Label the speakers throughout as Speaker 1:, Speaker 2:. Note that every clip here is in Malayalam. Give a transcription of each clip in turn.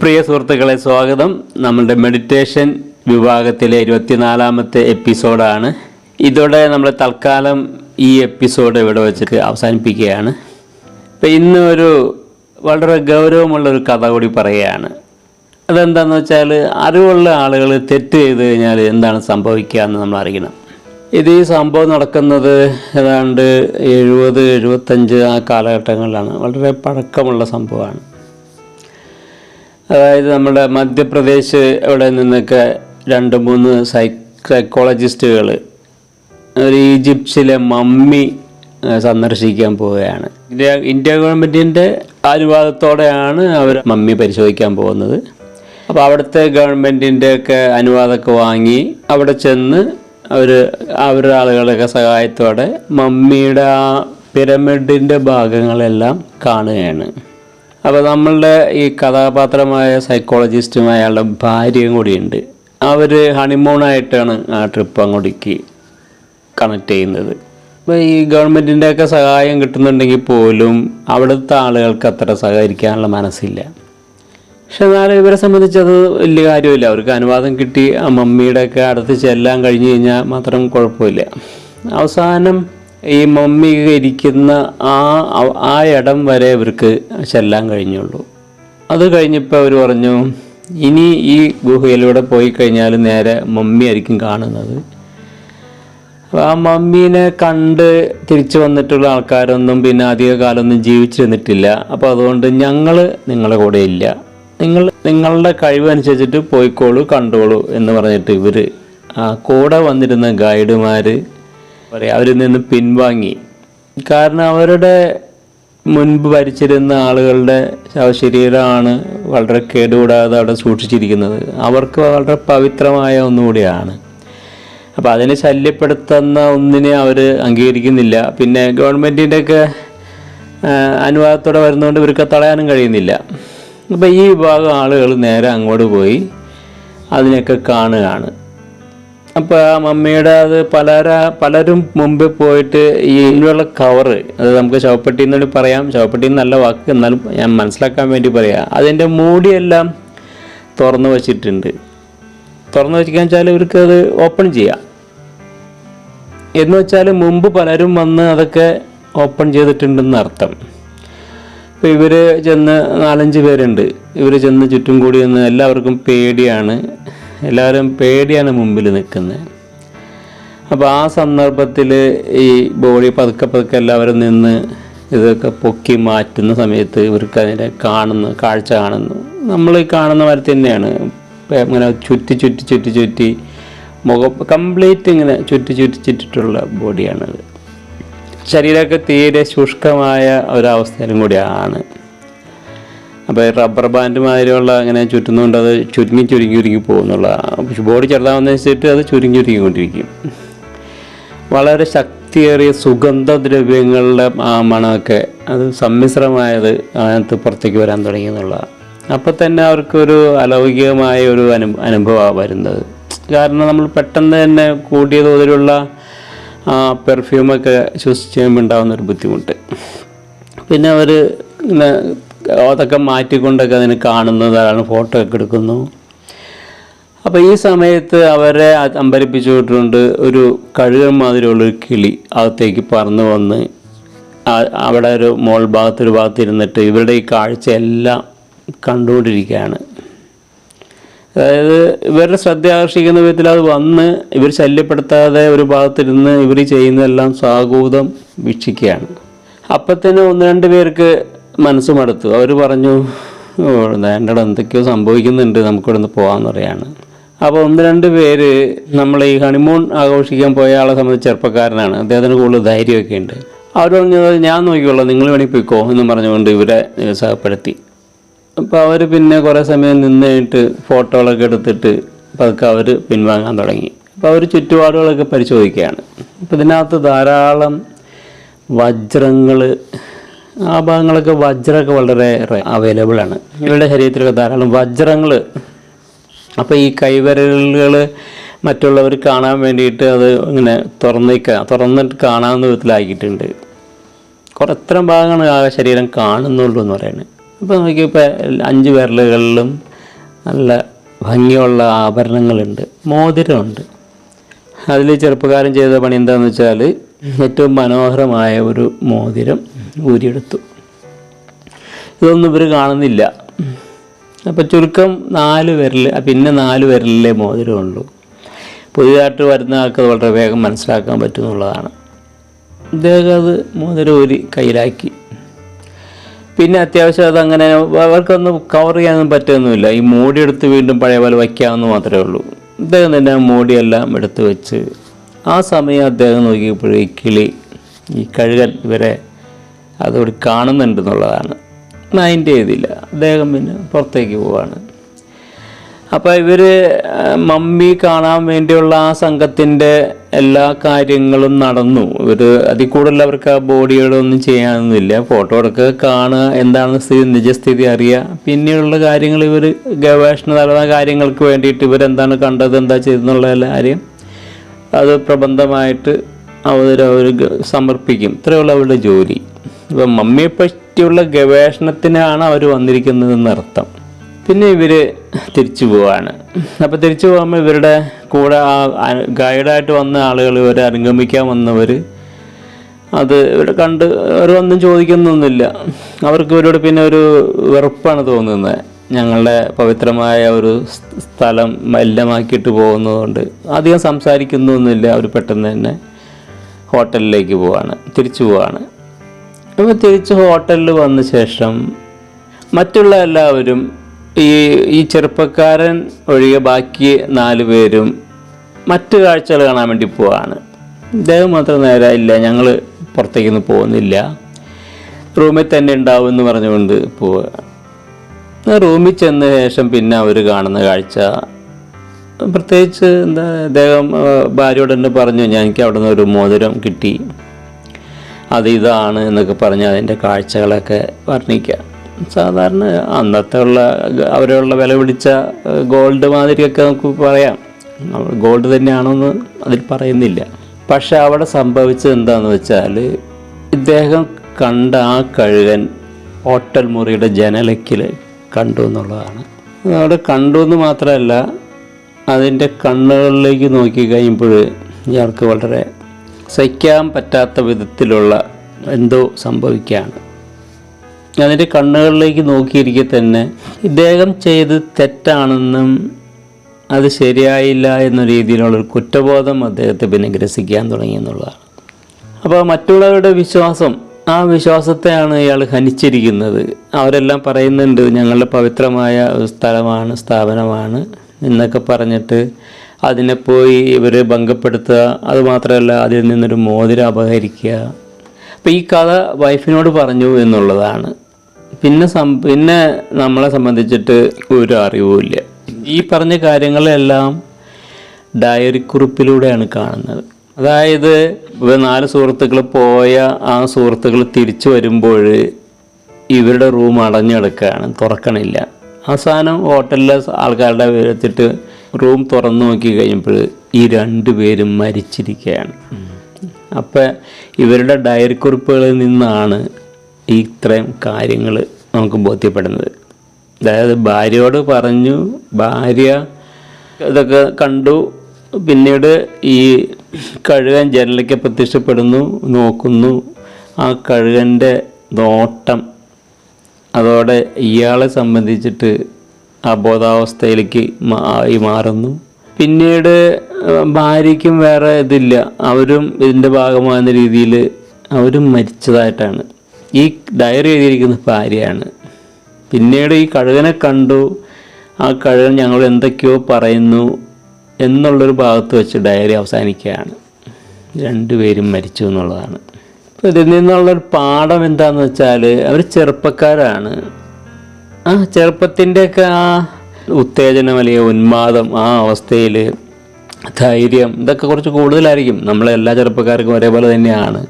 Speaker 1: പ്രിയ സുഹൃത്തുക്കളെ സ്വാഗതം. നമ്മുടെ മെഡിറ്റേഷൻ വിഭാഗത്തിലെ ഇരുപത്തിനാലാമത്തെ എപ്പിസോഡാണ്. ഇതോടെ നമ്മൾ തൽക്കാലം ഈ എപ്പിസോഡ് ഇവിടെ വെച്ചിട്ട് അവസാനിപ്പിക്കുകയാണ്. ഇപ്പം ഇന്ന് ഒരു വളരെ ഗൗരവമുള്ളൊരു കഥ കൂടി പറയുകയാണ്. അതെന്താണെന്ന് വെച്ചാൽ അറിവുള്ള ആളുകൾ തെറ്റ് ചെയ്ത് കഴിഞ്ഞാൽ എന്താണ് സംഭവിക്കുക എന്ന് നമ്മൾ അറിയണം. ഇത് ഈ സംഭവം നടക്കുന്നത് ഏതാണ്ട് എഴുപത് എഴുപത്തഞ്ച് ആ കാലഘട്ടങ്ങളിലാണ്. വളരെ പഴക്കമുള്ള സംഭവമാണ്. അതായത് നമ്മുടെ മധ്യപ്രദേശ് അവിടെ നിന്നൊക്കെ രണ്ട് മൂന്ന് സൈ സൈക്കോളജിസ്റ്റുകൾ ഒരു ഈജിപ്തിലെ മമ്മി സന്ദർശിക്കാൻ പോവുകയാണ്. ഇന്ത്യ ഇന്ത്യ ഗവൺമെന്റിന്റെ അനുവാദത്തോടെയാണ് അവർ മമ്മി പരിശോധിക്കാൻ പോകുന്നത്. അപ്പോൾ അവിടുത്തെ ഗവൺമെന്റിന്റെ ഒക്കെ അനുവാദമൊക്കെ വാങ്ങി അവിടെ ചെന്ന് അവർ അവരുടെ ആളുകളുടെ സഹായത്തോടെ മമ്മിയുടെ ആ പിരമിഡിന്റെ ഭാഗങ്ങളെല്ലാം കാണുകയാണ്. അപ്പോൾ നമ്മളുടെ ഈ കഥാപാത്രമായ സൈക്കോളജിസ്റ്റും അയാളുടെ ഭാര്യയും കൂടിയുണ്ട്. അവർ ഹണിമൂണായിട്ടാണ് ആ ട്രിപ്പ് അങ്ങോട്ടേക്ക് കണക്ട് ചെയ്യുന്നത്. അപ്പോൾ ഈ ഗവൺമെന്റിന്റെ ഒക്കെ സഹായം കിട്ടുന്നുണ്ടെങ്കിൽ പോലും അവിടുത്തെ ആളുകൾക്ക് അത്ര സഹകരിക്കാനുള്ള മനസ്സില്ല. പക്ഷെ എന്നാലും ഇവരെ സംബന്ധിച്ച് അത് വലിയ കാര്യമില്ല. അവർക്ക് അനുവാദം കിട്ടി ആ മമ്മിയുടെ ഒക്കെ അടുത്ത് ചെല്ലാൻ കഴിഞ്ഞു കഴിഞ്ഞാൽ മാത്രം കുഴപ്പമില്ല. അവസാനം ഈ മമ്മി ഇരിക്കുന്ന ആ ആ ഇടം വരെ ഇവർക്ക് ചെല്ലാൻ കഴിഞ്ഞുള്ളൂ. അത് കഴിഞ്ഞപ്പോൾ അവർ പറഞ്ഞു ഇനി ഈ ഗുഹയിലൂടെ പോയി കഴിഞ്ഞാൽ നേരെ മമ്മി ആയിരിക്കും കാണുന്നത്. ആ മമ്മീനെ കണ്ട് തിരിച്ചു വന്നിട്ടുള്ള ആൾക്കാരൊന്നും പിന്നെ അധിക കാലമൊന്നും ജീവിച്ചിരുന്നിട്ടില്ല. അപ്പോൾ അതുകൊണ്ട് ഞങ്ങൾ നിങ്ങളുടെ കൂടെ ഇല്ല. നിങ്ങൾ നിങ്ങളുടെ കഴിവനുസരിച്ചിട്ട് പോയിക്കോളൂ കണ്ടോളൂ എന്ന് പറഞ്ഞിട്ട് ഇവർ കൂടെ വന്നിരുന്ന ഗൈഡുമാർ പറയാം അവരിൽ നിന്ന് പിൻവാങ്ങി. കാരണം അവരുടെ മുൻപ് ഭരിച്ചിരുന്ന ആളുകളുടെ ശവശരീരമാണ് വളരെ കേടുകൂടാതെ അവിടെ സൂക്ഷിച്ചിരിക്കുന്നത്. അവർക്ക് വളരെ പവിത്രമായ ഒന്നുകൂടിയാണ്. അപ്പോൾ അതിനെ ശല്യപ്പെടുത്തുന്ന ഒന്നിനെ അവർ അംഗീകരിക്കുന്നില്ല. പിന്നെ ഗവൺമെന്റിന്റെ ഒക്കെ അനുവാദത്തോടെ വരുന്നതുകൊണ്ട് ഇവർക്ക് തടയാനും കഴിയുന്നില്ല. അപ്പോൾ ഈ വിഭാഗം ആളുകൾ നേരെ അങ്ങോട്ട് പോയി അതിനെയൊക്കെ കാണുകയാണ്. അപ്പോൾ ആ മമ്മിയുടെ അത് പലര പലരും മുമ്പ് പോയിട്ട് ഈ ഇതിനുള്ള കവറ് അത് നമുക്ക് ശവപ്പെട്ടി എന്നു പറയാം. ശവപ്പെട്ടി നല്ല വാക്ക് എന്നാലും ഞാൻ മനസ്സിലാക്കാൻ വേണ്ടി പറയാം. അതിന്റെ മൂടിയെല്ലാം തുറന്നു വച്ചിട്ടുണ്ട്. തുറന്നു വെച്ചിക്കാൻ വെച്ചാൽ ഇവർക്ക് അത് ഓപ്പൺ ചെയ്യാം. എന്ന് വെച്ചാൽ മുമ്പ് പലരും വന്ന് അതൊക്കെ ഓപ്പൺ ചെയ്തിട്ടുണ്ടെന്ന് അർത്ഥം. ഇപ്പോൾ ഇവർ ചെന്ന് നാലഞ്ച് പേരുണ്ട്. ഇവർ ചെന്ന് ചുറ്റും കൂടി നിന്ന് എല്ലാവർക്കും പേടിയാണ്. എല്ലാവരും പേടിയാണ് മുമ്പിൽ നിൽക്കുന്നത്. അപ്പോൾ ആ സന്ദർഭത്തിൽ ഈ ബോഡി പതുക്കെ പതുക്കെ എല്ലാവരും നിന്ന് ഇതൊക്കെ പൊക്കി മാറ്റുന്ന സമയത്ത് ഇവർക്ക് അതിനെ കാണുന്നു കാഴ്ച കാണുന്നു. നമ്മൾ കാണുന്ന പോലെ തന്നെയാണ്. ഇങ്ങനെ ചുറ്റി ചുറ്റി ചുറ്റി ചുറ്റി മുഖം കംപ്ലീറ്റ് ഇങ്ങനെ ചുറ്റി ചുറ്റി ചുറ്റിട്ടുള്ള ബോഡിയാണത് ശരീരമൊക്കെ തീരെ ശുഷ്കമായ ഒരവസ്ഥയിലും കൂടിയാണ്. അപ്പോൾ റബ്ബർ ബാൻഡ് മാതിരിയുള്ള അങ്ങനെ ചുറ്റുന്നതുകൊണ്ട് അത് ചുരുങ്ങി ചുരുങ്ങി ചുരുങ്ങി പോകുന്നുള്ളതാണ് ബോഡി ചെറുതാവുന്നതനുസരിച്ചിട്ട് അത് ചുരുങ്ങി ചുരുങ്ങിക്കൊണ്ടിരിക്കും. വളരെ ശക്തിയേറിയ സുഗന്ധദ്രവ്യങ്ങളുടെ ആ മണമൊക്കെ അത് സമ്മിശ്രമായത് അതിനകത്ത് പുറത്തേക്ക് വരാൻ തുടങ്ങി എന്നുള്ളതാണ് അപ്പോൾ തന്നെ അവർക്കൊരു അലൗകികമായ ഒരു അനു അനുഭവമാണ് വരുന്നത്. കാരണം നമ്മൾ പെട്ടെന്ന് തന്നെ കൂടിയ തോതിലുള്ള പെർഫ്യൂമൊക്കെ ശ്വസിച്ച് കഴിയുമ്പോൾ ഉണ്ടാകുന്നൊരു ബുദ്ധിമുട്ട്. പിന്നെ അവർ അതൊക്കെ മാറ്റിക്കൊണ്ടൊക്കെ അതിന് കാണുന്നതാണ് ഫോട്ടോ ഒക്കെ എടുക്കുന്നു. അപ്പോൾ ഈ സമയത്ത് അവരെ അമ്പരിപ്പിച്ചുകൊണ്ട് ഒരു കഴുകൻ മാതിരിയുള്ളൊരു കിളി അകത്തേക്ക് പറന്നു വന്ന് അവിടെ ഒരു മോൾ ഭാഗത്ത് ഒരു ഭാഗത്ത് ഇരുന്നിട്ട് ഇവരുടെ ഈ കാഴ്ചയെല്ലാം കണ്ടുകൊണ്ടിരിക്കുകയാണ്. അതായത് ഇവരുടെ ശ്രദ്ധ ആകർഷിക്കുന്ന വിധത്തിൽ അത് വന്ന് ഇവർ ശല്യപ്പെടുത്താതെ ഒരു ഭാഗത്തിരുന്ന് ഇവർ ചെയ്യുന്നതെല്ലാം സാഗൂതം വീക്ഷിക്കുകയാണ്. അപ്പത്തന്നെ ഒന്ന് രണ്ട് പേർക്ക് മനസ്സ് മടുത്തു. അവർ പറഞ്ഞു എന്റെ എന്തൊക്കെയോ സംഭവിക്കുന്നുണ്ട് നമുക്കിവിടെ നിന്ന് പോകാമെന്ന് പറയാണ്. അപ്പോൾ ഒന്ന് രണ്ട് പേര് നമ്മൾ ഈ ഹണിമൂൺ ആഘോഷിക്കാൻ പോയ ആളെ സംബന്ധിച്ച് ചെറുപ്പക്കാരനാണ്. അദ്ദേഹത്തിന് കൂടുതൽ ധൈര്യമൊക്കെ ഉണ്ട്. അവർ പറഞ്ഞത് ഞാൻ നോക്കിക്കോളാം നിങ്ങൾ വേണമെങ്കിൽ പോയിക്കോ എന്ന് പറഞ്ഞുകൊണ്ട് ഇവരെ നിരുത്സാഹപ്പെടുത്തി. അപ്പോൾ അവർ പിന്നെ കുറേ സമയം നിന്ന് കഴിഞ്ഞിട്ട് ഫോട്ടോകളൊക്കെ എടുത്തിട്ട് പതുക്കെ അവർ പിൻവാങ്ങാൻ തുടങ്ങി. അപ്പോൾ അവർ ചുറ്റുപാടുകളൊക്കെ പരിശോധിക്കുകയാണ്. അപ്പോൾ ഇതിനകത്ത് ധാരാളം വജ്രങ്ങൾ ആ ഭാഗങ്ങളൊക്കെ വജ്രമൊക്കെ വളരെ അവൈലബിൾ ആണ്. ഇവരുടെ ശരീരത്തിലൊക്കെ ധാരാളം വജ്രങ്ങൾ. അപ്പോൾ ഈ കൈവിരലുകൾ മറ്റുള്ളവർ കാണാൻ വേണ്ടിയിട്ട് അത് ഇങ്ങനെ തുറന്നേക്കുക തുറന്നിട്ട് കാണാവുന്ന വിധത്തിലാക്കിയിട്ടുണ്ട്. കുറേ ഭാഗമാണ് ആ ശരീരം കാണുന്നുള്ളൂ എന്ന് പറയുന്നത് ഇപ്പോൾ നോക്കിയപ്പോൾ അഞ്ച് വിരലുകളിലും നല്ല ഭംഗിയുള്ള ആഭരണങ്ങളുണ്ട്. മോതിരമുണ്ട്. അതിൽ ചെറുപ്പക്കാരൻ ചെയ്ത പണി എന്താണെന്ന് വെച്ചാൽ ഏറ്റവും മനോഹരമായ ഒരു മോതിരം ഊരിയെടുത്തു. ഇതൊന്നും ഇവർ കാണുന്നില്ല. അപ്പം ചുരുക്കം നാല് വിരൽ പിന്നെ നാല് വിരലിലെ മോതിരമുള്ളൂ. പുതിയതായിട്ട് വരുന്ന ആൾക്ക് അത് വളരെ വേഗം മനസ്സിലാക്കാൻ പറ്റുന്നുള്ളതാണ്. ഇദ്ദേഹം അത് മോതിരം ഊരി കയ്യിലാക്കി. പിന്നെ അത്യാവശ്യം അതങ്ങനെ അവർക്കൊന്നും കവർ ചെയ്യാനൊന്നും പറ്റൊന്നുമില്ല ഈ മോടി എടുത്ത് വീണ്ടും പഴയ പോലെ വയ്ക്കാമെന്ന് മാത്രമേ ഉള്ളൂ. അദ്ദേഹം തന്നെ മൂടിയെല്ലാം എടുത്ത് വെച്ച് ആ സമയം അദ്ദേഹം നോക്കിയപ്പോഴും കിളി ഈ കഴുകൻ ഇവരെ അതോട് കാണുന്നുണ്ടെന്നുള്ളതാണ്. മൈൻഡ് ചെയ്തില്ല. അദ്ദേഹം പിന്നെ പുറത്തേക്ക് പോവാണ്. അപ്പോൾ ഇവർ മമ്മി കാണാൻ വേണ്ടിയുള്ള ആ സംഘത്തിന്റെ എല്ലാ കാര്യങ്ങളും നടന്നു. ഇവർ അതിൽ കൂടുതൽ അവർക്ക് ആ ബോഡികളൊന്നും ചെയ്യാനൊന്നുമില്ല. ഫോട്ടോ എടുക്കുക കാണുക എന്താണ് സ്ഥിതി നിജസ്ഥിതി അറിയുക. പിന്നെയുള്ള കാര്യങ്ങൾ ഇവർ ഗവേഷണപരമായ കാര്യങ്ങൾക്ക് വേണ്ടിയിട്ട് ഇവരെന്താണ് കണ്ടത് എന്താ ചെയ്തെന്നുള്ള എല്ലാ കാര്യം അത് പ്രബന്ധമായിട്ട് അവർ അവർ സമർപ്പിക്കും. ഇത്രയുള്ള അവരുടെ ജോലി. ഇപ്പം മമ്മിയെ പറ്റിയുള്ള ഗവേഷണത്തിനാണ് അവർ വന്നിരിക്കുന്നതെന്ന് അർത്ഥം. പിന്നെ ഇവർ തിരിച്ചു പോവാണ്. അപ്പോൾ തിരിച്ചു പോകുമ്പോൾ ഇവരുടെ കൂടെ ആ ഗൈഡായിട്ട് വന്ന ആളുകൾ ഇവരെ അനുഗമിക്കാൻ വന്നവർ അത് ഇവിടെ കണ്ട് ഒന്നും ചോദിക്കുന്നൊന്നുമില്ല. അവർക്ക് ഇവരോട് പിന്നെ ഒരു വെറുപ്പാണ് തോന്നുന്നത്. ഞങ്ങളുടെ പവിത്രമായ ഒരു സ്ഥലം മലിനമാക്കിയിട്ട് പോകുന്നതുകൊണ്ട് അധികം സംസാരിക്കുന്നൊന്നുമില്ല. അവർ പെട്ടെന്ന് തന്നെ ഹോട്ടലിലേക്ക് പോവാണ് തിരിച്ചു പോവാണ്. അപ്പോൾ തിരിച്ച് ഹോട്ടലിൽ വന്ന ശേഷം മറ്റുള്ള എല്ലാവരും ഈ ഈ ചെറുപ്പക്കാരൻ ഒഴികെ ബാക്കി നാല് പേരും മറ്റു കാഴ്ചകൾ കാണാൻ വേണ്ടി പോവാണ്. ഇദ്ദേഹം മാത്രം നേരെ ഇല്ല ഞങ്ങൾ പുറത്തേക്കൊന്നും പോകുന്നില്ല. റൂമിൽ തന്നെ ഉണ്ടാവും എന്ന് പറഞ്ഞുകൊണ്ട് പോവുക റൂമിൽ ചെന്ന ശേഷം പിന്നെ അവർ കാണുന്ന കാഴ്ച. പ്രത്യേകിച്ച് എന്താ അദ്ദേഹം ഭാര്യയോട് തന്നെ പറഞ്ഞു ഞാൻ എനിക്ക് അവിടെ നിന്ന് ഒരു മോതിരം കിട്ടി. അത് ഇതാണ് എന്നൊക്കെ പറഞ്ഞ് അതിന്റെ കാഴ്ചകളൊക്കെ വർണിക്കുക. സാധാരണ അന്നത്തെ ഉള്ള അവരുള്ള വില പിടിച്ച ഗോൾഡ് മാതിരിയൊക്കെ നമുക്ക് പറയാം. ഗോൾഡ് തന്നെയാണെന്ന് അതിൽ പറയുന്നില്ല. പക്ഷെ അവിടെ സംഭവിച്ചത് എന്താണെന്ന് വെച്ചാൽ ഇദ്ദേഹം കണ്ട ആ കഴുകൻ ഹോട്ടൽ മുറിയുടെ ജനലക്കിൽ കണ്ടു എന്നുള്ളതാണ്. അവിടെ കണ്ടു എന്ന് മാത്രമല്ല അതിന്റെ കണ്ണുകളിലേക്ക് നോക്കി കഴിയുമ്പോൾ ഇയാൾക്ക് വളരെ സഹിക്കാൻ പറ്റാത്ത വിധത്തിലുള്ള എന്തോ സംഭവിക്കുകയാണ്. അതിന്റെ കണ്ണുകളിലേക്ക് നോക്കിയിരിക്കെ തന്നെ ഇദ്ദേഹം ചെയ്ത് തെറ്റാണെന്നും അത് ശരിയായില്ല എന്ന രീതിയിലുള്ളൊരു കുറ്റബോധം അദ്ദേഹത്തെ പിന്നെ ഗ്രസിക്കാൻ തുടങ്ങി എന്നുള്ളതാണ്. അപ്പോൾ മറ്റുള്ളവരുടെ വിശ്വാസം ആ വിശ്വാസത്തെയാണ് ഇയാൾ ഹനിച്ചിരിക്കുന്നത്. അവരെല്ലാം പറയുന്നുണ്ട് ഞങ്ങളുടെ പവിത്രമായ ഒരു സ്ഥലമാണ് സ്ഥാപനമാണ് എന്നൊക്കെ പറഞ്ഞിട്ട് അതിനെ പോയി ഇവർ ഭംഗപ്പെടുത്തുക അതുമാത്രമല്ല അതിൽ നിന്നൊരു മോതിരം അപഹരിക്കുക. അപ്പോൾ ഈ കഥ വൈഫിനോട് പറഞ്ഞു എന്നുള്ളതാണ്. പിന്നെ സം പിന്നെ നമ്മളെ സംബന്ധിച്ചിട്ട് ഒരു അറിവുമില്ല. ഈ പറഞ്ഞ കാര്യങ്ങളെല്ലാം ഡയറി കുറിപ്പിലൂടെയാണ് കാണുന്നത്. അതായത് നാല് സുഹൃത്തുക്കൾ പോയ ആ സുഹൃത്തുക്കൾ തിരിച്ചു വരുമ്പോൾ ഇവരുടെ റൂം അടഞ്ഞെടുക്കുകയാണ് തുറക്കണില്ല. അവസാനം ഹോട്ടലിലെ ആൾക്കാരുടെ വെച്ചിട്ട് റൂം തുറന്നു നോക്കി കഴിയുമ്പോൾ ഈ രണ്ടുപേരും മരിച്ചിരിക്കുകയാണ്. അപ്പം ഇവരുടെ ഡയറി കുറിപ്പുകളിൽ നിന്നാണ് ഈ ഇത്രയും കാര്യങ്ങൾ നമുക്ക് ബോധ്യപ്പെടുന്നത്. അതായത് ഭാര്യയോട് പറഞ്ഞു ഭാര്യ ഇതൊക്കെ കണ്ടു പിന്നീട് ഈ കഴുകൻ ജനലിക്ക് പ്രത്യക്ഷപ്പെടുന്നു നോക്കുന്നു. ആ കഴുകന്റെ നോട്ടം അതോടെ ഇയാളെ സംബന്ധിച്ചിട്ട് അബോധാവസ്ഥയിലേക്ക് ആയി മാറുന്നു. പിന്നീട് ഭാര്യയ്ക്കും വേറെ ഇതില്ല. അവരും ഇതിന്റെ ഭാഗമാകുന്ന രീതിയിൽ അവരും മരിച്ചതായിട്ടാണ്. ഈ ഡയറി എഴുതിയിരിക്കുന്ന ഭാര്യയാണ്. പിന്നീട് ഈ കഴുകനെ കണ്ടു. ആ കഴുകൻ ഞങ്ങൾ എന്തൊക്കെയോ പറയുന്നു എന്നുള്ളൊരു ഭാഗത്ത് വെച്ച് ഡയറി അവസാനിക്കുകയാണ്. രണ്ടുപേരും മരിച്ചു എന്നുള്ളതാണ്. അപ്പോൾ ഇതിൽ നിന്നുള്ളൊരു പാഠം എന്താണെന്ന് വെച്ചാൽ അവർ ചെറുപ്പക്കാരാണ്. ആ ചെറുപ്പത്തിന്റെയൊക്കെ ആ ഉത്തേജനം അല്ലെങ്കിൽ ഉന്മാദം ആ അവസ്ഥയിൽ ധൈര്യം ഇതൊക്കെ കുറച്ച് കൂടുതലായിരിക്കും. നമ്മളെ എല്ലാ ചെറുപ്പക്കാർക്കും ഒരേപോലെ തന്നെയാണ്.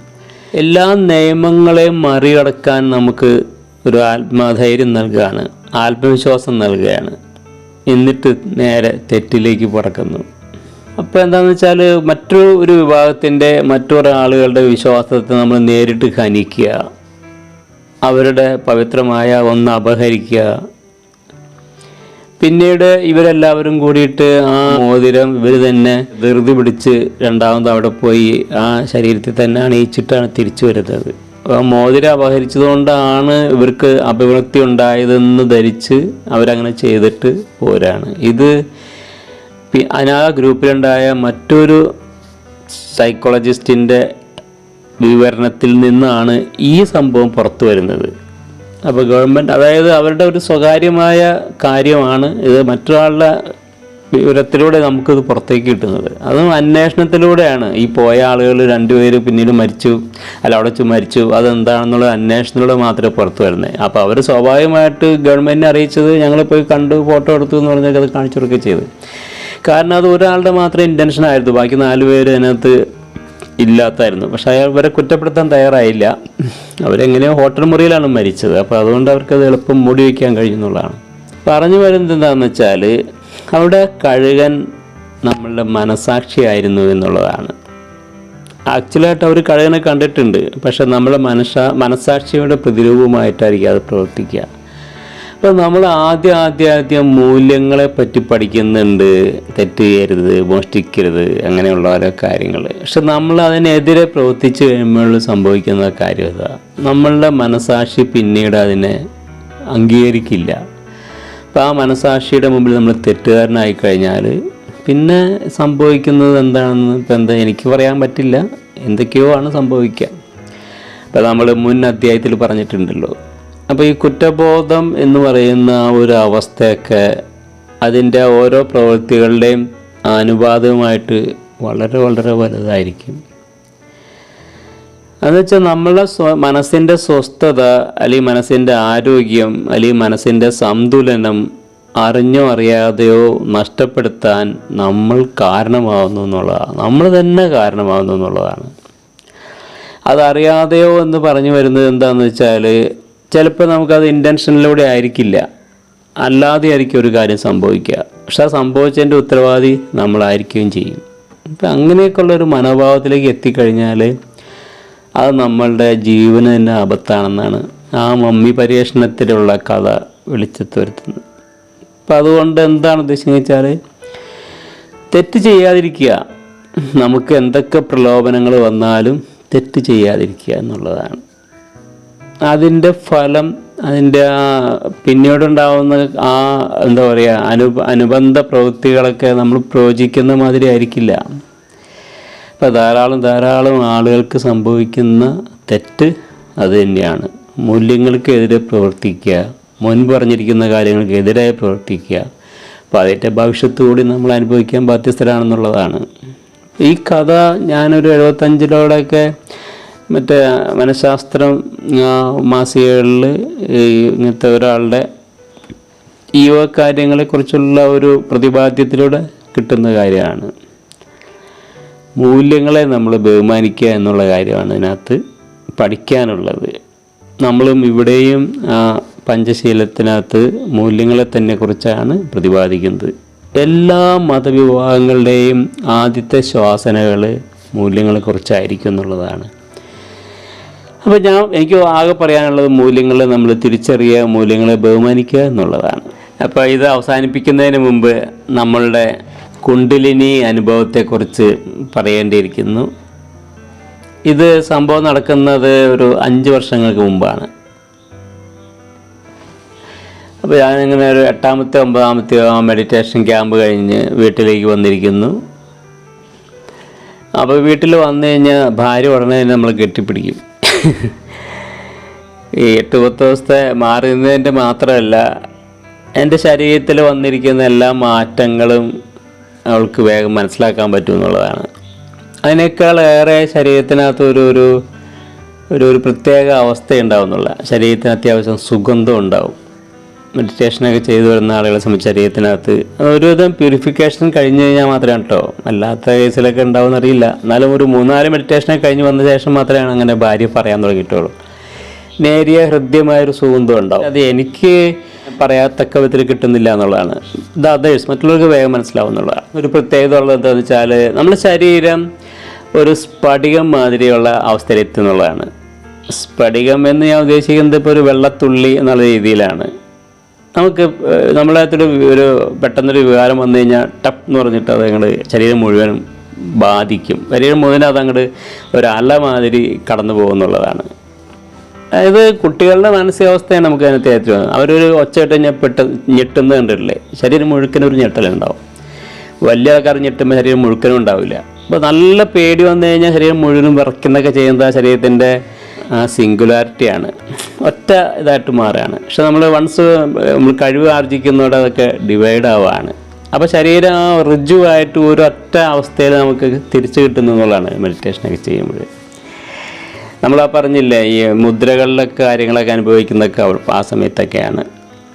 Speaker 1: എല്ലാ നിയമങ്ങളെയും മറികടക്കാൻ നമുക്ക് ഒരു ആത്മധൈര്യം നൽകുകയാണ് ആത്മവിശ്വാസം നൽകുകയാണ് എന്നിട്ട് നേരെ തെറ്റിലേക്ക് പറക്കുന്നു. അപ്പോൾ എന്താണെന്ന് വെച്ചാൽ മറ്റൊരു ഒരു വിഭാഗത്തിന്റെ മറ്റൊരാളുകളുടെ വിശ്വാസത്തെ നമ്മൾ നേരിട്ട് ഖനിക്കുക. അവരുടെ പവിത്രമായ ഒന്ന് അപഹരിക്കുക. പിന്നീട് ഇവരെല്ലാവരും കൂടിയിട്ട് ആ മോതിരം ഇവർ തന്നെ ധൃതി പിടിച്ച് രണ്ടാമത് അവിടെ പോയി ആ ശരീരത്തിൽ തന്നെ അണിയിച്ചിട്ടാണ് തിരിച്ചു വരുന്നത്. മോതിരം അപഹരിച്ചതുകൊണ്ടാണ് ഇവർക്ക് അപവൃത്തി ഉണ്ടായതെന്ന് ധരിച്ച് അവരങ്ങനെ ചെയ്തിട്ട് പോരാണ്. ഇത് അനാഥ ഗ്രൂപ്പിലുണ്ടായ മറ്റൊരു സൈക്കോളജിസ്റ്റിന്റെ വിവരണത്തിൽ നിന്നാണ് ഈ സംഭവം പുറത്തു വരുന്നത്. അപ്പോൾ ഗവൺമെന്റ് അതായത് അവരുടെ ഒരു സ്വകാര്യമായ കാര്യമാണ് ഇത് മറ്റൊരാളുടെ വിവരത്തിലൂടെ നമുക്കിത് പുറത്തേക്ക് കിട്ടുന്നത്. അതും അന്വേഷണത്തിലൂടെയാണ്. ഈ പോയ ആളുകൾ രണ്ടുപേര് പിന്നീട് മരിച്ചു. അല്ല അവിടെ മരിച്ചു. അതെന്താണെന്നുള്ള അന്വേഷണത്തിലൂടെ മാത്രമേ പുറത്തു വരുന്നത് അപ്പോൾ അവർ സ്വാഭാവികമായിട്ട് ഗവൺമെന്റിനെ അറിയിച്ചത് ഞങ്ങൾ പോയി കണ്ടു ഫോട്ടോ എടുത്തു എന്ന് പറഞ്ഞാൽ അത് കാണിച്ചു കൊടുക്കുകയും ചെയ്തു. കാരണം അത് ഒരാളുടെ മാത്രം ഇന്റൻഷൻ ആയിരുന്നു. ബാക്കി നാല് പേര് അതിനകത്ത് ഇല്ലാത്തായിരുന്നു. പക്ഷെ അയാൾ ഇവരെ കുറ്റപ്പെടുത്താൻ തയ്യാറായില്ല. അവരെങ്ങനെയോ ഹോട്ടൽ മുറിയിലാണ് മരിച്ചത്. അപ്പോൾ അതുകൊണ്ട് അവർക്കത് എളുപ്പം മൂടി വയ്ക്കാൻ കഴിയുന്നുള്ളതാണ് പറഞ്ഞു വരുന്നത് എന്താണെന്ന് വെച്ചാൽ അവിടെ കഴുകൻ നമ്മളുടെ മനസാക്ഷിയായിരുന്നു എന്നുള്ളതാണ്. ആക്ച്വലായിട്ട് അവർ കഴുകനെ കണ്ടിട്ടുണ്ട്. പക്ഷെ നമ്മുടെ മനസ്സാ മനസാക്ഷിയുടെ പ്രതിരൂപമായിട്ടായിരിക്കും അത് പ്രവർത്തിക്കുക. അപ്പോൾ നമ്മൾ ആദ്യം ആദ്യം ആദ്യം മൂല്യങ്ങളെ പറ്റി പഠിക്കുന്നുണ്ട്. തെറ്റ് ചെയ്യരുത് മോഷ്ടിക്കരുത് അങ്ങനെയുള്ള ഓരോ കാര്യങ്ങൾ പക്ഷെ നമ്മൾ അതിനെതിരെ പ്രവർത്തിച്ചു കഴിയുമ്പോൾ സംഭവിക്കുന്ന കാര്യം ഇതാ നമ്മളുടെ മനസാക്ഷി പിന്നീട് അതിനെ അംഗീകരിക്കില്ല. അപ്പോൾ ആ മനസാക്ഷിയുടെ മുമ്പിൽ നമ്മൾ തെറ്റുകാരനായി കഴിഞ്ഞാൽ പിന്നെ സംഭവിക്കുന്നത് എന്താണെന്ന് ഇപ്പം എന്താ എനിക്ക് പറയാൻ പറ്റില്ല. എന്തൊക്കെയോ ആണ് സംഭവിക്കുക. ഇപ്പം നമ്മൾ മുൻ അധ്യായത്തിൽ പറഞ്ഞിട്ടുണ്ടല്ലോ. അപ്പോൾ ഈ കുറ്റബോധം എന്ന് പറയുന്ന ഒരു അവസ്ഥയൊക്കെ അതിന്റെ ഓരോ പ്രവൃത്തികളുടെയും അനുപാതവുമായിട്ട് വളരെ വളരെ വലുതായിരിക്കും. എന്നുവെച്ചാൽ നമ്മളെ സ്വ മനസ്സിന്റെ സ്വസ്ഥത അല്ലെങ്കിൽ മനസ്സിന്റെ ആരോഗ്യം അല്ലെങ്കിൽ മനസ്സിന്റെ സന്തുലനം അറിഞ്ഞോ അറിയാതെയോ നഷ്ടപ്പെടുത്താൻ നമ്മൾ കാരണമാവുന്നു എന്നുള്ളതാണ്. നമ്മൾ തന്നെ കാരണമാവുന്നു എന്നുള്ളതാണ്. അതറിയാതെയോ എന്ന് പറഞ്ഞു വരുന്നത് എന്താണെന്ന് വെച്ചാൽ ചിലപ്പോൾ നമുക്കത് ഇന്റൻഷനിലൂടെ ആയിരിക്കില്ല. അല്ലാതെ ആയിരിക്കും ഒരു കാര്യം സംഭവിക്കുക. പക്ഷെ ആ സംഭവിച്ചതിന്റെ ഉത്തരവാദി നമ്മളായിരിക്കുകയും ചെയ്യും. അപ്പം അങ്ങനെയൊക്കെയുള്ള ഒരു മനോഭാവത്തിലേക്ക് എത്തിക്കഴിഞ്ഞാൽ അത് നമ്മളുടെ ജീവന് തന്നെ ആ മമ്മി പരീക്ഷണത്തിലുള്ള കഥ വെളിച്ചത്ത് വരുത്തുന്നത് അപ്പം അതുകൊണ്ട് എന്താണ് ഉദ്ദേശിക്കുന്നത് വെച്ചാൽ തെറ്റ് ചെയ്യാതിരിക്കുക. നമുക്ക് എന്തൊക്കെ പ്രലോഭനങ്ങൾ വന്നാലും തെറ്റ് ചെയ്യാതിരിക്കുക എന്നുള്ളതാണ്. അതിന്റെ ഫലം അതിന്റെ ആ പിന്നീടുണ്ടാവുന്ന ആ എന്താ പറയുക അനു അനുബന്ധ പ്രവൃത്തികളൊക്കെ നമ്മൾ പ്രവചിക്കുന്ന മാതിരി ആയിരിക്കില്ല. അപ്പോൾ ധാരാളം ധാരാളം ആളുകൾക്ക് സംഭവിക്കുന്ന തെറ്റ് അത് തന്നെയാണ്. മൂല്യങ്ങൾക്കെതിരെ പ്രവർത്തിക്കുക മുൻപ് പറഞ്ഞിരിക്കുന്ന കാര്യങ്ങൾക്കെതിരെ പ്രവർത്തിക്കുക. അപ്പോൾ അതിന്റെ ഭവിഷ്യത്ത് കൂടി നമ്മൾ അനുഭവിക്കാൻ ബാധ്യസ്ഥരാണെന്നുള്ളതാണ്. ഈ കഥ ഞാനൊരു എഴുപത്തഞ്ചിലോടൊക്കെ മറ്റേ മനഃശാസ്ത്രം മാസികകളിൽ ഇങ്ങനത്തെ ഒരാളുടെ വക കാര്യങ്ങളെക്കുറിച്ചുള്ള ഒരു പ്രതിപാദ്യത്തിലൂടെ കിട്ടുന്ന കാര്യമാണ്. മൂല്യങ്ങളെ നമ്മൾ ബഹുമാനിക്കുക എന്നുള്ള കാര്യമാണ് ഇതിനകത്ത് പഠിക്കാനുള്ളത്. നമ്മളും ഇവിടെയും ആ പഞ്ചശീലത്തിനകത്ത് മൂല്യങ്ങളെ തന്നെ കുറിച്ചാണ് പ്രതിപാദിക്കുന്നത്. എല്ലാ മതവിഭാഗങ്ങളുടെയും ആദ്യത്തെ ശ്വാസനകൾ മൂല്യങ്ങളെക്കുറിച്ചായിരിക്കും എന്നുള്ളതാണ്. അപ്പോൾ ഞാൻ എനിക്ക് ആകെ പറയാനുള്ളത് മൂല്യങ്ങൾ നമ്മൾ തിരിച്ചറിയുക മൂല്യങ്ങളെ ബഹുമാനിക്കുക എന്നുള്ളതാണ്. അപ്പോൾ ഇത് അവസാനിപ്പിക്കുന്നതിന് മുമ്പ് നമ്മളുടെ കുണ്ടിലിനി അനുഭവത്തെക്കുറിച്ച് പറയേണ്ടിയിരിക്കുന്നു. ഇത് സംഭവം നടക്കുന്നത് ഒരു അഞ്ച് വർഷങ്ങൾക്ക് മുമ്പാണ്. അപ്പോൾ ഞാനിങ്ങനെ ഒരു എട്ടാമത്തെ ഒമ്പതാമത്തെ മെഡിറ്റേഷൻ ക്യാമ്പ് കഴിഞ്ഞ് വീട്ടിലേക്ക് വന്നിരിക്കുന്നു. അപ്പോൾ വീട്ടിൽ വന്നു കഴിഞ്ഞാൽ ഭാര്യ ഉടനെ തന്നെ നമ്മൾ കെട്ടിപ്പിടിക്കും. ഈ എട്ട് പത്ത് മാറുന്നതിന്റെ മാത്രമല്ല എന്റെ ശരീരത്തിൽ വന്നിരിക്കുന്ന എല്ലാ മാറ്റങ്ങളും അവൾക്ക് വേഗം മനസ്സിലാക്കാൻ പറ്റും എന്നുള്ളതാണ് അതിനേക്കാൾ ഏറെ ശരീരത്തിനകത്ത് ഒരു ഒരു ഒരു പ്രത്യേക അവസ്ഥ ഉണ്ടാവുന്നുള്ള ശരീരത്തിന് അത്യാവശ്യം സുഗന്ധം ഉണ്ടാവും. മെഡിറ്റേഷനൊക്കെ ചെയ്തു വരുന്ന ആളുകളെ സംബന്ധിച്ച് ശരീരത്തിനകത്ത് ഒരുവിധം പ്യൂരിഫിക്കേഷൻ കഴിഞ്ഞ് കഴിഞ്ഞാൽ മാത്രമേ കേട്ടോ അല്ലാത്ത കേസിലൊക്കെ ഉണ്ടാവുമെന്ന് അറിയില്ല. എന്നാലും ഒരു മൂന്നാൽ മെഡിറ്റേഷനൊക്കെ കഴിഞ്ഞ് വന്ന ശേഷം മാത്രമേ അങ്ങനെ ഭാര്യ പറയാൻ തുടങ്ങിയിട്ടുള്ളൂ. നേരിയ ഹൃദ്യമായൊരു സുഗന്ധം ഉണ്ടാവും. അത് എനിക്ക് പറയാത്തക്ക വിധത്തിൽ കിട്ടുന്നില്ല എന്നുള്ളതാണ്. ഇത് അതേഴ്സ് മറ്റുള്ളവർക്ക് വേഗം മനസ്സിലാവുന്നുള്ളതാണ് ഒരു പ്രത്യേകത ഉള്ളത് എന്താണെന്ന് വെച്ചാൽ നമ്മുടെ ശരീരം ഒരു സ്ഫടികം മാതിരിയുള്ള അവസ്ഥയിലെത്തുന്നുള്ളതാണ് സ്ഫടികം എന്ന് ഞാൻ ഉദ്ദേശിക്കുന്നത് ഇപ്പോൾ ഒരു വെള്ളത്തുള്ളി എന്നുള്ള രീതിയിലാണ്. നമുക്ക് ഏഹ്, നമ്മളകത്തൊരു ഒരു പെട്ടെന്നൊരു വികാരം വന്നു കഴിഞ്ഞാൽ ടപ്പ് എന്ന് പറഞ്ഞിട്ട് അത് ശരീരം മുഴുവനും ബാധിക്കും. ശരീരം മുഴുവൻ അത് അങ്ങോട്ട് ഒരു അല മാതിരി കടന്നു പോകുന്നുള്ളതാണ്. അതായത് കുട്ടികളുടെ മാനസികാവസ്ഥയാണ് നമുക്ക് അതിനകത്ത് ഏറ്റവും അവരൊരു ഒച്ചയിട്ട് പെട്ട ഞെട്ടുന്നത് കണ്ടിട്ടില്ലേ? ശരീരം മുഴുക്കനും ഒരു ഞെട്ടലുണ്ടാവും. വലിയ ആൾക്കാർ ഞെട്ടുമ്പോൾ ശരീരം മുഴുക്കനും ഉണ്ടാവില്ല. അപ്പോൾ നല്ല പേടി വന്നു കഴിഞ്ഞാൽ ശരീരം മുഴുവനും വിറയ്ക്കുന്നൊക്കെ ചെയ്യുന്നത് ശരീരത്തിന്റെ ആ സിംഗുലാരിറ്റിയാണ് ഒറ്റ ഇതായിട്ട് മാറുകയാണ്. പക്ഷെ നമ്മൾ വൺസ് നമ്മൾ കഴിവ് ആർജിക്കുന്നതോടെ അതൊക്കെ ഡിവൈഡ് ആവുകയാണ്. അപ്പോൾ ശരീരം ആ ഋജുവായിട്ട് ഒരു ഒറ്റ അവസ്ഥയിൽ നമുക്ക് തിരിച്ചു കിട്ടുന്നു എന്നുള്ളതാണ് മെഡിറ്റേഷനൊക്കെ ചെയ്യുമ്പോൾ. നമ്മൾ ആ പറഞ്ഞില്ലേ ഈ മുദ്രകളിലൊക്കെ കാര്യങ്ങളൊക്കെ അനുഭവിക്കുന്നതൊക്കെ ആ സമയത്തൊക്കെയാണ്.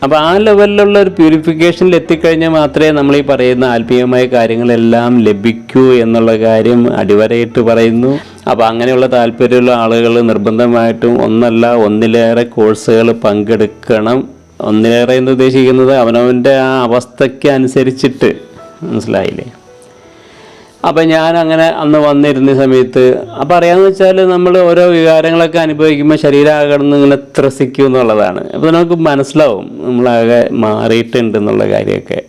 Speaker 1: അപ്പോൾ ആ ലെവലിലുള്ള ഒരു പ്യൂരിഫിക്കേഷനിൽ എത്തിക്കഴിഞ്ഞാൽ മാത്രമേ നമ്മൾ ഈ പറയുന്ന ആത്മീയമായ കാര്യങ്ങളെല്ലാം ലഭിക്കൂ എന്നുള്ള കാര്യം അടിവരയിട്ട് പറയുന്നു. അപ്പോൾ അങ്ങനെയുള്ള താല്പര്യമുള്ള ആളുകൾ നിർബന്ധമായിട്ടും ഒന്നല്ല ഒന്നിലേറെ കോഴ്സുകൾ പങ്കെടുക്കണം. ഒന്നിലേറെ എന്ന് ഉദ്ദേശിക്കുന്നത് അവനവന്റെ ആ അവസ്ഥയ്ക്ക് അനുസരിച്ചിട്ട്. മനസ്സിലായില്ലേ? അപ്പം ഞാൻ അങ്ങനെ അന്ന് വന്നിരുന്ന സമയത്ത് അപ്പം അറിയാമെന്ന് വെച്ചാൽ നമ്മൾ ഓരോ വികാരങ്ങളൊക്കെ അനുഭവിക്കുമ്പോൾ ശരീരാകടന്ന് ഇങ്ങനെ ത്രസിക്കും എന്നുള്ളതാണ്. അപ്പോൾ നമുക്ക് മനസ്സിലാവും നമ്മളാകെ മാറിയിട്ടുണ്ട് എന്നുള്ള കാര്യമൊക്കെ.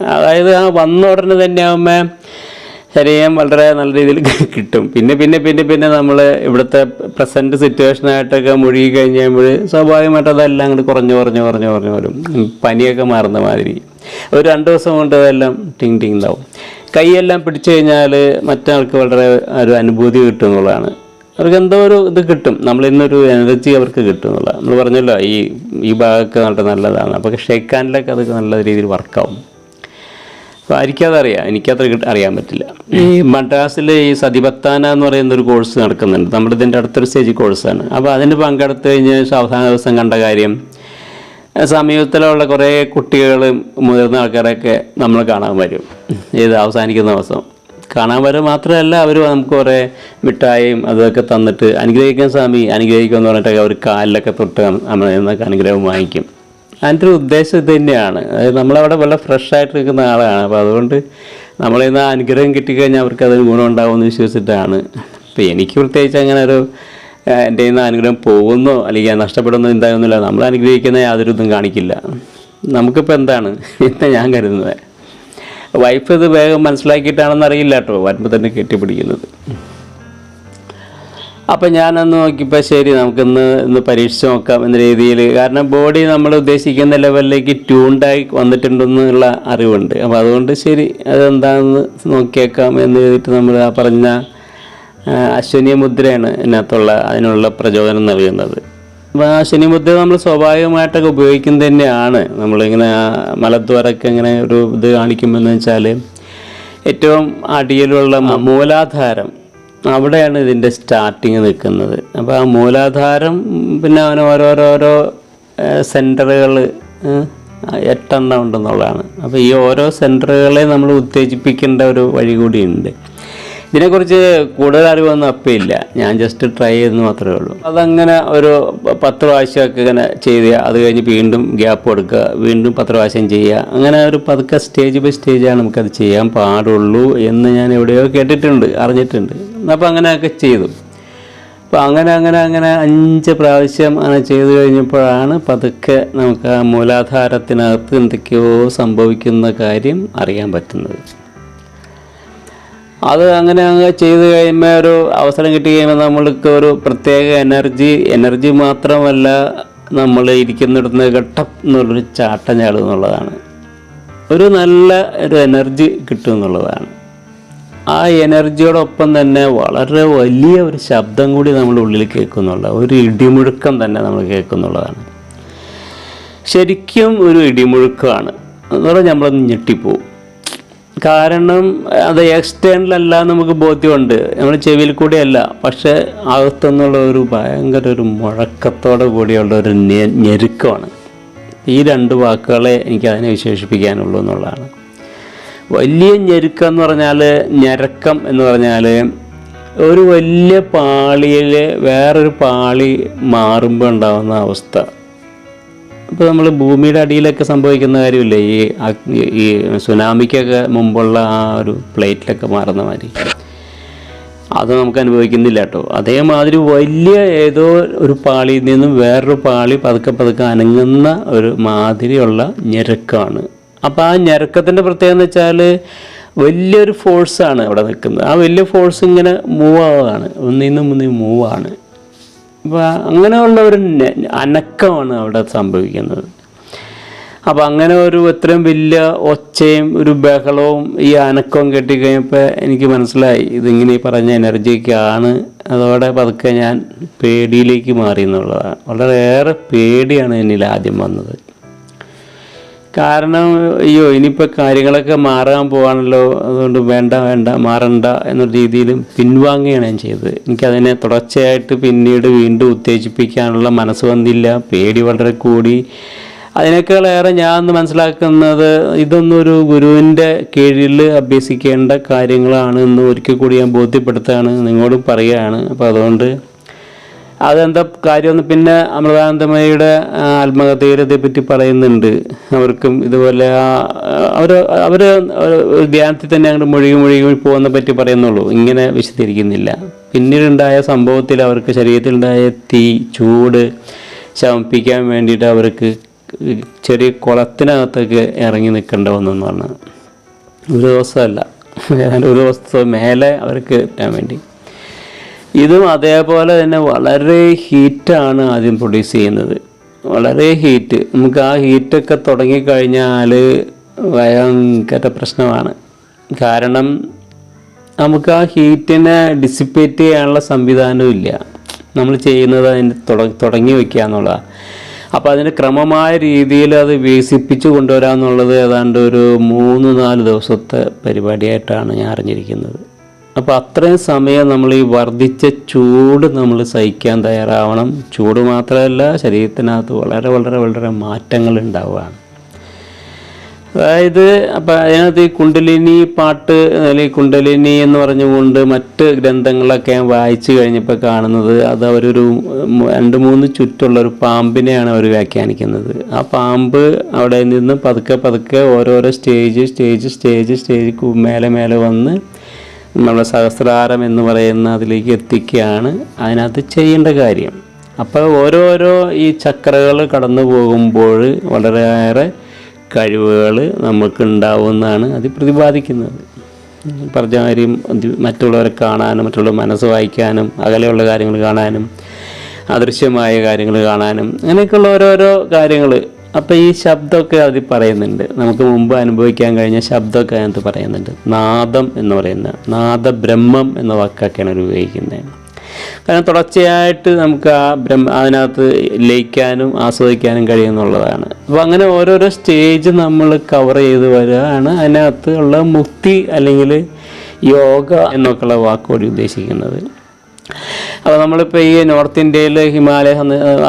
Speaker 1: അതായത് ആ വന്ന ഉടനെ തന്നെ ആകുമ്പോൾ ശരീരം വളരെ നല്ല രീതിയിൽ കിട്ടും. പിന്നെ പിന്നെ പിന്നെ പിന്നെ നമ്മൾ ഇവിടുത്തെ പ്രസന്റ് സിറ്റുവേഷനായിട്ടൊക്കെ മുഴുകി കഴിഞ്ഞ് കഴിയുമ്പോൾ സ്വാഭാവികമായിട്ട് അതെല്ലാം അങ്ങോട്ട് കുറഞ്ഞു കുറഞ്ഞു കുറഞ്ഞു കുറഞ്ഞു വരും. പനിയൊക്കെ മാറുന്ന മാതിരി. ഒരു രണ്ട് ദിവസം കൊണ്ട് അതെല്ലാം ടിങ് ടിങ് ഉണ്ടാവും കൈയെല്ലാം പിടിച്ചു കഴിഞ്ഞാൽ മറ്റാൾക്ക് വളരെ ഒരു അനുഭൂതി കിട്ടും എന്നുള്ളതാണ്. അവർക്ക് എന്തോ ഒരു ഇത് കിട്ടും. നമ്മൾ ഇന്നൊരു എനർജി അവർക്ക് കിട്ടും എന്നുള്ളത് നമ്മൾ പറഞ്ഞല്ലോ ഈ ഈ ഭാഗമൊക്കെ നല്ല നല്ലതാണ്. അപ്പോൾ ഷേക്ക് ഹാൻഡിലൊക്കെ അതൊക്കെ നല്ല രീതിയിൽ വർക്കാവും അപ്പോൾ എനിക്കതറിയാം എനിക്കത്ര കിട്ട- അറിയാൻ പറ്റില്ല. ഈ മദ്രാസിൽ ഈ സതിപത്താന എന്ന് പറയുന്ന ഒരു കോഴ്സ് നടക്കുന്നുണ്ട്. നമ്മുടെ ഇതിന്റെ അടുത്തൊരു സ്റ്റേജ് കോഴ്സാണ് അപ്പോൾ അതിന് പങ്കെടുത്ത് കഴിഞ്ഞ് അവസാന ദിവസം കണ്ട കാര്യം സമീപത്തിലുള്ള കുറേ കുട്ടികളും മുതിർന്ന ആൾക്കാരൊക്കെ നമ്മൾ കാണാൻ വരും. ഇത് അവസാനിക്കുന്ന ദിവസം. കാണാൻ വരെ മാത്രമല്ല അവർ നമുക്ക് കുറേ മിഠായിയും അതൊക്കെ തന്നിട്ട് അനുഗ്രഹിക്കാൻ സ്വാമി അനുഗ്രഹിക്കും എന്ന് പറഞ്ഞിട്ടൊക്കെ അവർ കാലിലൊക്കെ തൊട്ട് എന്നൊക്കെ അനുഗ്രഹം വാങ്ങിക്കും. അതിന്റെ ഒരു ഉദ്ദേശം ഇത് തന്നെയാണ്. അതായത് നമ്മളവിടെ വളരെ ഫ്രഷ് ആയിട്ട് നിൽക്കുന്ന ആളാണ്. അപ്പോൾ അതുകൊണ്ട് നമ്മളിൽ നിന്ന് അനുഗ്രഹം കിട്ടിക്കഴിഞ്ഞാൽ അവർക്ക് അതിന് ഗുണം ഉണ്ടാവുമെന്ന് വിശ്വസിച്ചിട്ടാണ്. അപ്പോൾ എനിക്ക് പ്രത്യേകിച്ച് അങ്ങനെ ഒരു എന്റെ നിന്ന് അനുഗ്രഹം പോകുന്നോ അല്ലെങ്കിൽ നഷ്ടപ്പെടുന്നോ എന്തായൊന്നുമില്ല. നമ്മൾ അനുഗ്രഹിക്കുന്ന യാതൊരു ഇതും കാണിക്കില്ല. നമുക്കിപ്പോൾ എന്താണ്? എന്ന് ഞാൻ കരുതുന്നത്. വൈഫ് ഇത് വേഗം മനസ്സിലാക്കിയിട്ടാണെന്ന് അറിയില്ല കേട്ടോ. വരുമ്പോൾ തന്നെ കെട്ടിപ്പിടിക്കുന്നത്. അപ്പം ഞാനന്ന് നോക്കിയപ്പോൾ ശരി നമുക്കിന്ന് ഇന്ന് പരീക്ഷിച്ച് നോക്കാം എന്ന രീതിയിൽ കാരണം ബോഡി നമ്മൾ ഉദ്ദേശിക്കുന്ന ലെവലിലേക്ക് ട്യൂൺഡായി വന്നിട്ടുണ്ടെന്നുള്ള അറിവുണ്ട്. അപ്പോൾ അതുകൊണ്ട് ശരി അതെന്താണെന്ന് നോക്കിയേക്കാം എന്ന് ചെയ്തിട്ട് നമ്മൾ ആ പറഞ്ഞ അശ്വനീയ മുദ്രയാണ് ഇതിനകത്തുള്ള അതിനുള്ള പ്രചോദനം നൽകുന്നത്. അപ്പോൾ ആ മുദ്ര നമ്മൾ സ്വാഭാവികമായിട്ടൊക്കെ ഉപയോഗിക്കുന്നത് തന്നെയാണ് നമ്മളിങ്ങനെ മലദ്വാരൊക്കെ ഇങ്ങനെ ഒരു ഇത് കാണിക്കുമെന്ന് വെച്ചാൽ ഏറ്റവും അടിയിലുള്ള മൂലാധാരം അവിടെയാണ് ഇതിന്റെ സ്റ്റാർട്ടിങ് നിൽക്കുന്നത്. അപ്പോൾ ആ മൂലാധാരം പിന്നെ അവന് ഓരോരോരോ സെന്ററുകൾ എട്ടെണ്ണം ഉണ്ടെന്നുള്ളതാണ്. അപ്പോൾ ഈ ഓരോ സെന്ററുകളെ നമ്മൾ ഉത്തേജിപ്പിക്കേണ്ട ഒരു വഴി കൂടിയുണ്ട്. ഇതിനെക്കുറിച്ച് കൂടുതൽ അറിവൊന്നും അപ്പം ഇല്ല. ഞാൻ ജസ്റ്റ് ട്രൈ ചെയ്തെന്ന് മാത്രമേ ഉള്ളൂ. അതങ്ങനെ ഒരു പത്ത് പ്രാവശ്യമൊക്കെ ഇങ്ങനെ ചെയ്ത് അത് കഴിഞ്ഞ് വീണ്ടും ഗ്യാപ്പ് കൊടുക്കുക വീണ്ടും പത്ത് പ്രാവശ്യം ചെയ്യുക. അങ്ങനെ ഒരു പതുക്കെ സ്റ്റേജ് ബൈ സ്റ്റേജാണ് നമുക്കത് ചെയ്യാൻ പാടുള്ളൂ എന്ന് ഞാൻ എവിടെയോ കേട്ടിട്ടുണ്ട് അറിഞ്ഞിട്ടുണ്ട്. അപ്പോൾ അങ്ങനെയൊക്കെ ചെയ്തു. അപ്പോൾ അങ്ങനെ അങ്ങനെ അങ്ങനെ അഞ്ച് പ്രാവശ്യം അങ്ങനെ ചെയ്തു കഴിഞ്ഞപ്പോഴാണ് പതുക്കെ നമുക്ക് ആ മൂലാധാരത്തിനകത്ത് എന്തൊക്കെയോ സംഭവിക്കുന്ന കാര്യം അറിയാൻ പറ്റുന്നത്. അത് അങ്ങനെ അങ്ങ് ചെയ്ത് കഴിയുമ്പോൾ ഒരു അവസരം കിട്ടി കഴിയുമ്പോൾ നമ്മൾക്ക് ഒരു പ്രത്യേക എനർജി എനർജി മാത്രമല്ല നമ്മൾ ഇരിക്കുന്നിടത്തുനിന്ന് ഘട്ടം എന്നുള്ളൊരു ചാട്ടം ചാടും എന്നുള്ളതാണ് ഒരു നല്ല ഒരു എനർജി കിട്ടും എന്നുള്ളതാണ് ആ എനർജിയോടൊപ്പം തന്നെ വളരെ വലിയ ഒരു ശബ്ദം കൂടി നമ്മൾ ഉള്ളിൽ കേൾക്കുന്നുള്ള ഒരു ഇടിമുഴക്കം തന്നെ നമ്മൾ കേൾക്കുന്നുള്ളതാണ്. ശരിക്കും ഒരു ഇടിമുഴക്കമാണ് എന്ന് പറഞ്ഞാൽ നമ്മളൊന്ന് ഞെട്ടിപ്പോവും. കാരണം അത് എക്സ്റ്റേണൽ അല്ല നമുക്ക് ബോധ്യമുണ്ട്. നമ്മൾ ചെവിയിൽ കൂടെയല്ല പക്ഷെ അകത്തുനിന്നുള്ള ഒരു ഭയങ്കര ഒരു മുഴക്കത്തോടെ കൂടിയുള്ള ഒരു ഞെരുക്കമാണ്. ഈ രണ്ട് വാക്കുകളെ എനിക്ക് അതിനെ വിശേഷിപ്പിക്കാനുള്ളൂ എന്നുള്ളതാണ്. വലിയ ഞെരുക്കം എന്ന് പറഞ്ഞാൽ ഞരക്കം എന്ന് പറഞ്ഞാൽ ഒരു വലിയ പാളിയിൽ വേറൊരു പാളി മാറുമ്പോൾ ഉണ്ടാകുന്ന അവസ്ഥ. ഇപ്പോൾ നമ്മൾ ഭൂമിയുടെ അടിയിലൊക്കെ സംഭവിക്കുന്ന കാര്യമില്ലേ? ഈ ഈ സുനാമിക്കൊക്കെ മുമ്പുള്ള ആ ഒരു പ്ലേറ്റിലൊക്കെ മാറുന്ന മാതിരി. അത് നമുക്ക് അനുഭവിക്കുന്നില്ല കേട്ടോ. അതേമാതിരി വലിയ ഏതോ ഒരു പാളിയിൽ നിന്നും വേറൊരു പാളി പതുക്കെ പതുക്കെ അനങ്ങുന്ന ഒരു മാതിരിയുള്ള ഞെരുക്കമാണ് അപ്പോൾ ആ ഞെരുക്കത്തിന്റെ പ്രത്യേകത എന്ന് വെച്ചാൽ വലിയൊരു ഫോഴ്സാണ് അവിടെ നിൽക്കുന്നത്. ആ വലിയ ഫോഴ്സ് ഇങ്ങനെ മൂവ് ആവുകയാണ്. ഒന്നിൽ നിന്നും ഒന്നിൽ മൂവാണ് അപ്പോൾ അങ്ങനെയുള്ള ഒരു അനക്കമാണ് അവിടെ സംഭവിക്കുന്നത്. അപ്പോൾ അങ്ങനെ ഒരു ഇത്രയും വലിയ ഒച്ചയും ഒരു ബഹളവും ഈ അനക്കവും കെട്ടിക്കഴിഞ്ഞപ്പോൾ എനിക്ക് മനസ്സിലായി ഇതിങ്ങനെ ഈ പറഞ്ഞ എനർജിക്കാണ് അതോടെ പതുക്കെ ഞാൻ പേടിയിലേക്ക് മാറി എന്നുള്ളതാണ്. വളരെയേറെ പേടിയാണ് എന്നിൽ ആദ്യം വന്നത്. കാരണം അയ്യോ ഇനിയിപ്പോൾ കാര്യങ്ങളൊക്കെ മാറാൻ പോവാണല്ലോ. അതുകൊണ്ട് വേണ്ട വേണ്ട മാറണ്ട എന്നൊരു രീതിയിലും പിൻവാങ്ങുകയാണ് ഞാൻ ചെയ്തത്. എനിക്കതിനെ തുടർച്ചയായിട്ട് പിന്നീട് വീണ്ടും ഉത്തേജിപ്പിക്കാനുള്ള മനസ്സ് വന്നില്ല. പേടി വളരെ കൂടി. അതിനേക്കാളേറെ ഞാൻ മനസ്സിലാക്കുന്നത് ഇതൊന്നൊരു ഗുരുവിന്റെ കീഴിൽ അഭ്യസിക്കേണ്ട കാര്യങ്ങളാണ് എന്ന് ഒരിക്കൽ കൂടി ഞാൻ ബോധ്യപ്പെടുത്തുകയാണ്. നിങ്ങളോടും പറയുകയാണ്. അപ്പോൾ അതുകൊണ്ട് അതെന്താ കാര്യമെന്ന് പിന്നെ അമൃതാനന്ദമയുടെ ആ, പറ്റി പറയുന്നുണ്ട്. അവർക്കും ഇതുപോലെ അവർ അവർ ധ്യാനത്തിൽ തന്നെ അങ്ങോട്ട് മുഴുകി മുഴുകി പോകുന്ന പറ്റി പറയുന്നുള്ളൂ. ഇങ്ങനെ വിശദീകരിക്കുന്നില്ല. പിന്നീടുണ്ടായ സംഭവത്തിൽ അവർക്ക് ശരീരത്തിലുണ്ടായ തീ ചൂട് ശമിപ്പിക്കാൻ വേണ്ടിയിട്ട് അവർക്ക് ചെറിയ കുളത്തിനകത്തൊക്കെ ഇറങ്ങി നിൽക്കേണ്ട വന്നെന്നാണ് ഒരു ദിവസമല്ല. ഒരു ദിവസത്തെ മേലെ അവർക്ക് എത്താൻ വേണ്ടി. ഇതും അതേപോലെ തന്നെ വളരെ ഹീറ്റാണ് ആദ്യം പ്രൊഡ്യൂസ് ചെയ്യുന്നത്. വളരെ ഹീറ്റ് നമുക്ക് ആ ഹീറ്റൊക്കെ തുടങ്ങിക്കഴിഞ്ഞാൽ ഭയങ്കര പ്രശ്നമാണ്. കാരണം നമുക്ക് ആ ഹീറ്റിനെ ഡിസിപ്പേറ്റ് ചെയ്യാനുള്ള സംവിധാനവും ഇല്ല. നമ്മൾ ചെയ്യുന്നത് അതിന് തുടങ്ങി വയ്ക്കുക എന്നുള്ളതാണ് അപ്പോൾ അതിന് ക്രമമായ രീതിയിൽ അത് വികസിപ്പിച്ച് കൊണ്ടുവരാമെന്നുള്ളത് ഏതാണ്ട് ഒരു മൂന്ന് നാല് ദിവസത്തെ പരിപാടിയായിട്ടാണ് ഞാൻ അറിഞ്ഞിരിക്കുന്നത്. അപ്പോൾ അത്രയും സമയം നമ്മൾ ഈ വർദ്ധിച്ച ചൂട് നമ്മൾ സഹിക്കാൻ തയ്യാറാവണം. ചൂട് മാത്രമല്ല ശരീരത്തിനകത്ത് വളരെ വളരെ വളരെ മാറ്റങ്ങൾ ഉണ്ടാവുകയാണ്. അതായത് അപ്പം അതിനകത്ത് ഈ കുണ്ടലിനി പാട്ട് അല്ലെങ്കിൽ കുണ്ടലിനി എന്ന് പറഞ്ഞുകൊണ്ട് മറ്റ് ഗ്രന്ഥങ്ങളൊക്കെ ഞാൻ വായിച്ചു കഴിഞ്ഞപ്പോൾ കാണുന്നത് അത് അവരൊരു രണ്ട് മൂന്ന് ചുറ്റുള്ള ഒരു പാമ്പിനെയാണ് അവർ വ്യാഖ്യാനിക്കുന്നത്. ആ പാമ്പ് അവിടെ നിന്ന് പതുക്കെ പതുക്കെ ഓരോരോ സ്റ്റേജ് സ്റ്റേജ് സ്റ്റേജ് സ്റ്റേജ് മേലെ മേലെ വന്ന് നമ്മുടെ സഹസ്രാരം എന്ന് പറയുന്ന അതിലേക്ക് എത്തിക്കുകയാണ്. അതിനകത്ത് ചെയ്യേണ്ട കാര്യം. അപ്പോൾ ഓരോരോ ഈ ചക്രകൾ കടന്നു പോകുമ്പോൾ വളരെയേറെ കഴിവുകൾ നമുക്ക് ഉണ്ടാവുമെന്നാണ് അത് പ്രതിപാദിക്കുന്നത് പറഞ്ഞ കാര്യം മറ്റുള്ളവരെ കാണാനും മറ്റുള്ള മനസ്സ് വായിക്കാനും അകലെയുള്ള കാര്യങ്ങൾ കാണാനും അദൃശ്യമായ കാര്യങ്ങൾ കാണാനും അങ്ങനെയൊക്കെയുള്ള ഓരോരോ കാര്യങ്ങൾ അപ്പോൾ ഈ ശബ്ദമൊക്കെ അതിൽ പറയുന്നുണ്ട്. നമുക്ക് മുമ്പ് അനുഭവിക്കാൻ കഴിഞ്ഞ ശബ്ദമൊക്കെ അതിനകത്ത് പറയുന്നുണ്ട്. നാദം എന്ന് പറയുന്ന നാദബ്രഹ്മം എന്ന വാക്കൊക്കെയാണ് അവർ ഉപയോഗിക്കുന്നത്. കാരണം തുടർച്ചയായിട്ട് നമുക്ക് ആ ബ്രഹ്മ അതിനകത്ത് ലയിക്കാനും ആസ്വദിക്കാനും കഴിയുന്നുള്ളതാണ് അപ്പോൾ അങ്ങനെ ഓരോരോ സ്റ്റേജ് നമ്മൾ കവർ ചെയ്ത് വരികയാണ്. അതിനകത്ത് ഉള്ള മുക്തി അല്ലെങ്കിൽ യോഗ എന്നൊക്കെയുള്ള വാക്കോടി ഉദ്ദേശിക്കുന്നത്. അപ്പോൾ നമ്മളിപ്പോൾ ഈ നോർത്ത് ഇന്ത്യയിൽ ഹിമാലയ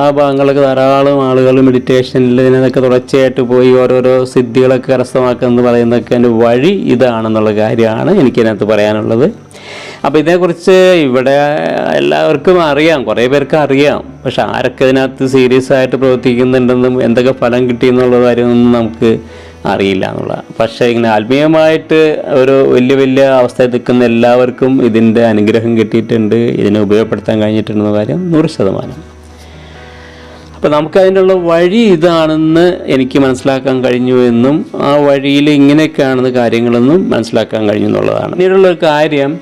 Speaker 1: ആ ഭാഗങ്ങളിലൊക്കെ ധാരാളം ആളുകൾ മെഡിറ്റേഷനിൽ ഇതിനൊക്കെ തുടർച്ചയായിട്ട് പോയി ഓരോരോ സിദ്ധികളൊക്കെ കരസ്ഥമാക്കുന്നത് പറയുന്നതൊക്കെ എന്റെ വഴി ഇതാണെന്നുള്ള കാര്യമാണ് എനിക്കതിനകത്ത് പറയാനുള്ളത്. അപ്പോൾ ഇതിനെക്കുറിച്ച് ഇവിടെ എല്ലാവർക്കും അറിയാം കുറേ പേർക്ക് അറിയാം. പക്ഷെ ആരൊക്കെ ഇതിനകത്ത് സീരിയസ് ആയിട്ട് പ്രവർത്തിക്കുന്നുണ്ടെന്നും എന്തൊക്കെ ഫലം കിട്ടിയെന്നുള്ള കാര്യമൊന്നും നമുക്ക് അറിയില്ല എന്നുള്ള. പക്ഷേ ഇങ്ങനെ ആത്മീയമായിട്ട് ഒരു വലിയ വലിയ അവസ്ഥയിൽ നിൽക്കുന്ന എല്ലാവർക്കും ഇതിന്റെ അനുഗ്രഹം കിട്ടിയിട്ടുണ്ട്. ഇതിനെ ഉപയോഗപ്പെടുത്താൻ കഴിഞ്ഞിട്ടുണ്ടെന്ന കാര്യം നൂറ് ശതമാനം. അപ്പോൾ നമുക്ക് അതിനുള്ള വഴി ഇതാണെന്ന് എനിക്ക് മനസ്സിലാക്കാൻ കഴിഞ്ഞു എന്നും ആ വഴിയിൽ ഇങ്ങനെയൊക്കെയാണെന്ന് കാര്യങ്ങളെന്നും മനസ്സിലാക്കാൻ കഴിഞ്ഞു എന്നുള്ളതാണ്. പിന്നീടുള്ള ഒരു കാര്യം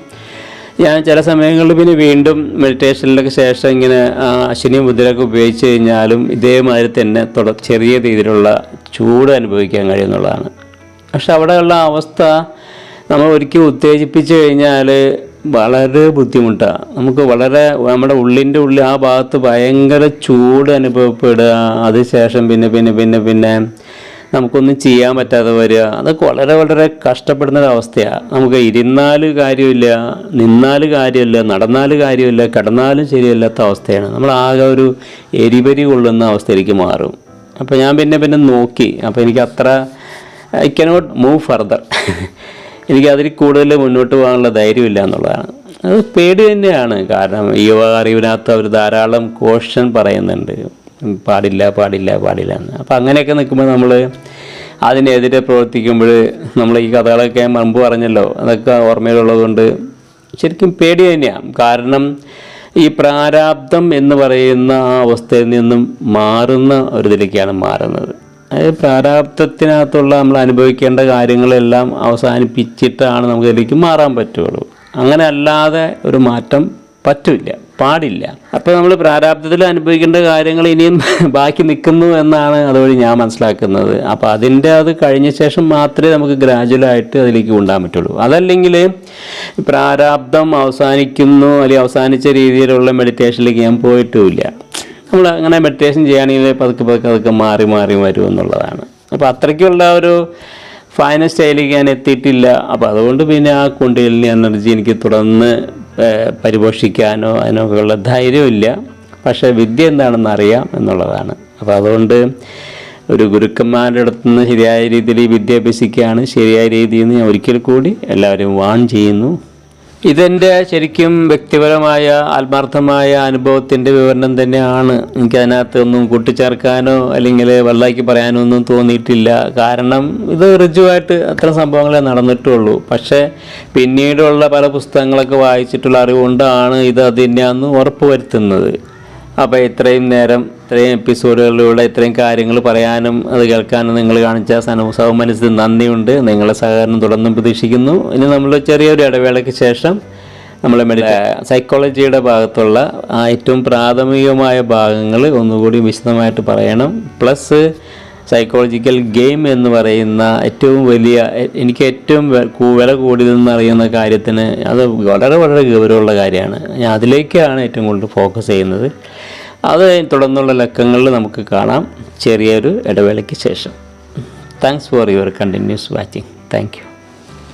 Speaker 1: ഞാൻ ചില സമയങ്ങളിൽ പിന്നെ വീണ്ടും മെഡിറ്റേഷനിലൊക്കെ ശേഷം ഇങ്ങനെ അശ്വിനി മുദ്രയൊക്കെ ഉപയോഗിച്ച് കഴിഞ്ഞാലും ഇതേമാതിരി തന്നെ തുട ചെറിയ രീതിയിലുള്ള ചൂട് അനുഭവിക്കാൻ കഴിയുന്നുള്ളതാണ്. പക്ഷെ അവിടെയുള്ള അവസ്ഥ നമ്മൾ ഒരിക്കൽ ഉത്തേജിപ്പിച്ച് കഴിഞ്ഞാൽ വളരെ ബുദ്ധിമുട്ടാണ് നമുക്ക് വളരെ നമ്മുടെ ഉള്ളിന്റെ ഉള്ളിൽ ആ ഭാഗത്ത് ഭയങ്കര ചൂട് അനുഭവപ്പെടുക അതിനുശേഷം പിന്നെ പിന്നെ പിന്നെ പിന്നെ നമുക്കൊന്നും ചെയ്യാൻ പറ്റാതെ വരിക. അതൊക്കെ വളരെ വളരെ കഷ്ടപ്പെടുന്ന ഒരവസ്ഥയാണ് നമുക്ക് ഇരുന്നാൽ കാര്യമില്ല നിന്നാൽ കാര്യമില്ല നടന്നാൽ കാര്യമില്ല കിടന്നാലും ശരിയല്ലാത്ത അവസ്ഥയാണ്. നമ്മൾ ആകെ ഒരു എരിപരി കൊള്ളുന്ന അവസ്ഥയിലേക്ക് മാറും. അപ്പോൾ ഞാൻ പിന്നെ പിന്നെ നോക്കി. അപ്പോൾ എനിക്ക് അത്ര ഐ കനോട്ട് മൂവ് ഫർദർ എനിക്ക് അതിൽ കൂടുതൽ മുന്നോട്ട് പോകാനുള്ള ധൈര്യമില്ല എന്നുള്ളതാണ്. അത് പേടി തന്നെയാണ്. കാരണം ഈ അറിവിനകത്ത് അവർ ധാരാളം കോഷൻ പറയുന്നുണ്ട്. പാടില്ല പാടില്ല പാടില്ല എന്ന്. അപ്പം അങ്ങനെയൊക്കെ നിൽക്കുമ്പോൾ നമ്മൾ അതിനെതിരെ പ്രവർത്തിക്കുമ്പോൾ നമ്മൾ ഈ കഥകളൊക്കെ മുമ്പ് പറഞ്ഞല്ലോ അതൊക്കെ ഓർമ്മയിലുള്ളതുകൊണ്ട് ശരിക്കും പേടി തന്നെയാണ് കാരണം ഈ പ്രാരാബ്ദം എന്ന് പറയുന്ന ആ അവസ്ഥയിൽ നിന്നും മാറുന്ന ഒരു ഇതിലേക്കാണ് മാറുന്നത്. അതായത് പ്രാരാബ്ദത്തിനകത്തുള്ള നമ്മൾ അനുഭവിക്കേണ്ട കാര്യങ്ങളെല്ലാം അവസാനിപ്പിച്ചിട്ടാണ് നമുക്ക് ഇതിലേക്ക് മാറാൻ പറ്റുള്ളൂ അങ്ങനെ അല്ലാതെ ഒരു മാറ്റം പറ്റില്ല. പാടില്ല. അപ്പോൾ നമ്മൾ പ്രാരാബ്ദത്തിൽ അനുഭവിക്കേണ്ട കാര്യങ്ങൾ ഇനിയും ബാക്കി നിൽക്കുന്നു എന്നാണ് അതുവഴി ഞാൻ മനസ്സിലാക്കുന്നത്. അപ്പോൾ അതിന്റെ അത് കഴിഞ്ഞ ശേഷം മാത്രമേ നമുക്ക് ഗ്രാജുവലായിട്ട് അതിലേക്ക് കൊണ്ടുപോകാൻ പറ്റുള്ളൂ. അതല്ലെങ്കിൽ പ്രാരാബ്ദം അവസാനിക്കുന്നു അല്ലെങ്കിൽ അവസാനിച്ച രീതിയിലുള്ള മെഡിറ്റേഷനിലേക്ക് ഞാൻ പോയിട്ടുമില്ല. നമ്മൾ അങ്ങനെ മെഡിറ്റേഷൻ ചെയ്യുകയാണെങ്കിൽ പതുക്കെ പതുക്കെ അതൊക്കെ മാറി മാറി വരും എന്നുള്ളതാണ്. അപ്പോൾ അത്രയ്ക്കുള്ള ഒരു ഫൈനൽ സ്റ്റൈലിലേക്ക് ഞാൻ എത്തിയിട്ടില്ല. അപ്പോൾ അതുകൊണ്ട് പിന്നെ ആ കുണ്ടിലിന് എനർജി എനിക്ക് തുടർന്ന് പരിപോഷിക്കാനോ അതിനൊക്കെ ഉള്ള ധൈര്യമില്ല. പക്ഷേ വിദ്യ എന്താണെന്ന് അറിയാം എന്നുള്ളതാണ്. അപ്പോൾ അതുകൊണ്ട് ഒരു ഗുരുക്കന്മാരുടെ അടുത്ത് നിന്ന് ശരിയായ രീതിയിൽ വിദ്യ അഭ്യസിക്കുകയാണ് ശരിയായ രീതിയിൽ നിന്ന് ഞാൻ ഒരിക്കൽ കൂടി എല്ലാവരും വാൺ ചെയ്യുന്നു. ഇതെന്റെ ശരിക്കും വ്യക്തിപരമായ ആത്മാർത്ഥമായ അനുഭവത്തിന്റെ വിവരണം തന്നെയാണ്. എനിക്കതിനകത്ത് ഒന്നും കൂട്ടിച്ചേർക്കാനോ അല്ലെങ്കിൽ വെള്ളാക്കി പറയാനോ ഒന്നും തോന്നിയിട്ടില്ല. കാരണം ഇത് ഋജുവായിട്ട് അത്ര സംഭവങ്ങളെ നടന്നിട്ടുള്ളൂ. പക്ഷേ പിന്നീടുള്ള പല പുസ്തകങ്ങളൊക്കെ വായിച്ചിട്ടുള്ള അറിവുകൊണ്ടാണ് ഇത് അത് തന്നെയാണെന്ന് ഉറപ്പ് വരുത്തുന്നത് അപ്പോൾ ഇത്രയും നേരം ഇത്രയും എപ്പിസോഡുകളിലൂടെ ഇത്രയും കാര്യങ്ങൾ പറയാനും അത് കേൾക്കാനും നിങ്ങൾ കാണിച്ച സൗമനസ് നന്ദിയുണ്ട്. നിങ്ങളുടെ സഹകരണം തുടർന്നും പ്രതീക്ഷിക്കുന്നു. ഇനി നമ്മൾ ചെറിയൊരു ഇടവേളയ്ക്ക് ശേഷം നമ്മൾ മെഡിക്കൽ സൈക്കോളജിയുടെ ഭാഗത്തുള്ള ഏറ്റവും പ്രാഥമികമായ ഭാഗങ്ങൾ ഒന്നുകൂടി വിശദമായിട്ട് പറയണം. പ്ലസ് സൈക്കോളജിക്കൽ ഗെയിം എന്ന് പറയുന്ന ഏറ്റവും വലിയ എനിക്ക് ഏറ്റവും വില കൂടിയതെന്ന് അറിയുന്ന കാര്യത്തിന് അത് വളരെ വളരെ ഗൗരവമുള്ള കാര്യമാണ്. ഞാൻ അതിലേക്കാണ് ഏറ്റവും കൂടുതൽ ഫോക്കസ് ചെയ്യുന്നത്. അത് തുടർന്നുള്ള ലക്കങ്ങളിൽ നമുക്ക് കാണാം. ചെറിയൊരു ഇടവേളയ്ക്ക് ശേഷം. Thanks for your continuous watching thank